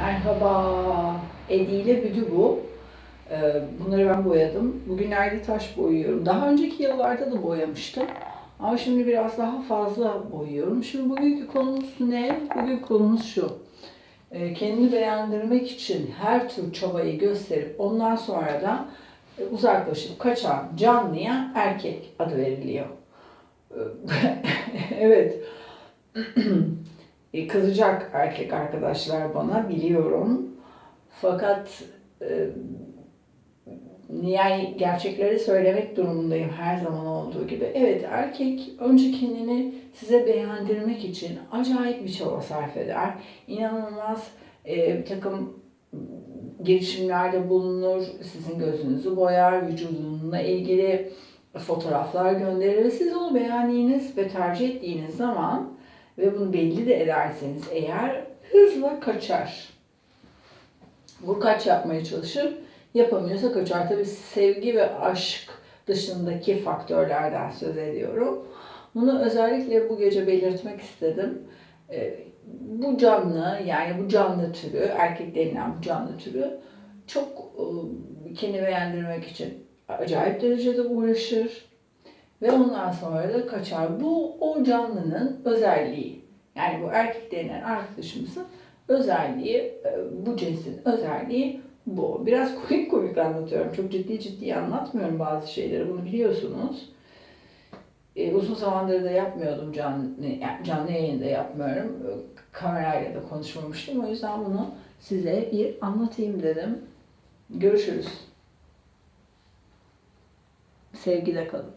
Merhaba. Edi ile Büdü bu. Ee, Bunları ben boyadım. Bugünlerde taş boyuyorum. Daha önceki yıllarda da boyamıştım. Ama şimdi biraz daha fazla boyuyorum. Şimdi bugünkü konumuz ne? Bugün konumuz şu. Ee, Kendini beğendirmek için her tür çabayı gösterip ondan sonra da uzaklaşıp kaçan canlıya erkek adı veriliyor. Ee, evet. E, Kızacak erkek arkadaşlar bana biliyorum. Fakat e, yani gerçekleri söylemek durumundayım her zaman olduğu gibi. Evet erkek önce kendini size beğendirmek için acayip bir çaba sarf eder. İnanılmaz e, bir takım girişimlerde bulunur, sizin gözünüzü boyar, vücudunuzla ilgili fotoğraflar gönderir ve siz onu beğendiğiniz ve tercih ettiğiniz zaman ve bunu belli de ederseniz eğer hızla kaçar. Vurkaç yapmaya çalışır. Yapamıyorsa kaçar. Tabii sevgi ve aşk dışındaki faktörlerden söz ediyorum. Bunu özellikle bu gece belirtmek istedim. Ee, Bu canlı yani bu canlı türü, erkek denilen bu canlı türü çok e, kendini beğendirmek için acayip derecede uğraşır ve ondan sonra da kaçar. Bu o canlının özelliği. Yani bu erkek denilen arkadaşımızın özelliği, e, bu cinsin özelliği bu. Biraz komik komik anlatıyorum. Çok ciddi ciddi anlatmıyorum bazı şeyleri. Bunu biliyorsunuz. E, uzun zamandır da yapmıyordum canlı, canlı yayında yapmıyorum. E, Kamerayla da konuşmamıştım. O yüzden bunu size bir anlatayım dedim. Görüşürüz. Sevgide kalın.